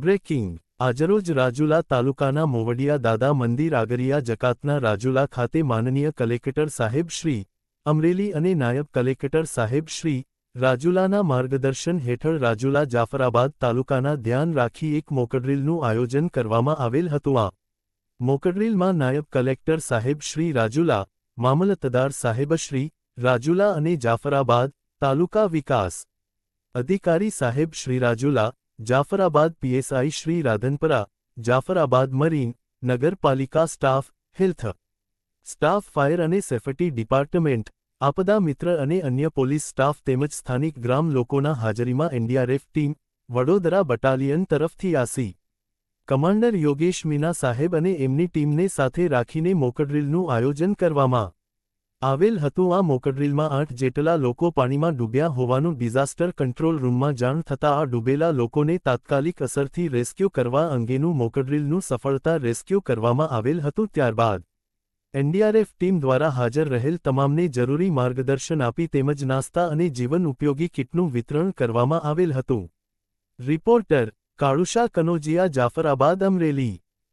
Breaking આજરોજ રાજુલા તાલુકાના મોવડિયા દાદા મંદિર આગરિયા જકાતના રાજુલા ખાતે માનનીય કલેક્ટર સાહેબ શ્રી અમરેલી અને નાયબ કલેક્ટર સાહેબ શ્રી રાજુલાના માર્ગદર્શન હેઠળ રાજુલા જાફરાબાદ તાલુકાના ધ્યાન રાખી એક મોકડ્રીલનું આયોજન કરવામાં આવેલ હતું. આ મોકડ્રીલમાં નાયબ કલેક્ટર સાહેબ શ્રી રાજુલા, મામલતદાર સાહેબશ્રી રાજુલા અને જાફરાબાદ તાલુકા વિકાસ અધિકારી સાહેબ શ્રી રાજુલા જાફરાબાદ પીએસઆઈ શ્રી રાધનપરા, જાફરાબાદ મરીન, નગરપાલિકા સ્ટાફ, હેલ્થ સ્ટાફ, ફાયર અને સેફટી ડિપાર્ટમેન્ટ, આપદા મિત્ર અને અન્ય પોલીસ સ્ટાફ તેમજ સ્થાનિક ગ્રામ લોકોના હાજરીમાં એનડીઆરએફ ટીમ, વડોદરા બટાલિયન તરફથી આસી કમાન્ડર યોગેશ મીના સાહેબ અને એમની ટીમને સાથે રાખીને મોકડ્રીલનું આયોજન કરવામાં આવેલ હતું આ મોકડ્રીલમાં આઠ જેટલા લોકો પાણીમાં ડૂબ્યા હોવાનું ડિઝાસ્ટર કંટ્રોલ રૂમમાં જાણ થતાં આ ડૂબેલા લોકોને તાત્કાલિક અસરથી રેસ્ક્યુ કરવા અંગેનું મોકડ્રીલનું સફળતા રેસ્ક્યુ કરવામાં આવેલ હતું ત્યારબાદ. એનડીઆરએફ ટીમ દ્વારા હાજર રહેલ તમામને જરૂરી માર્ગદર્શન આપી તેમજ નાસ્તા અને જીવન ઉપયોગી કિટનું વિતરણ કરવામાં આવેલ હતું. રિપોર્ટર કાળુશા કનોજિયા જાફરાબાદ અમરેલી.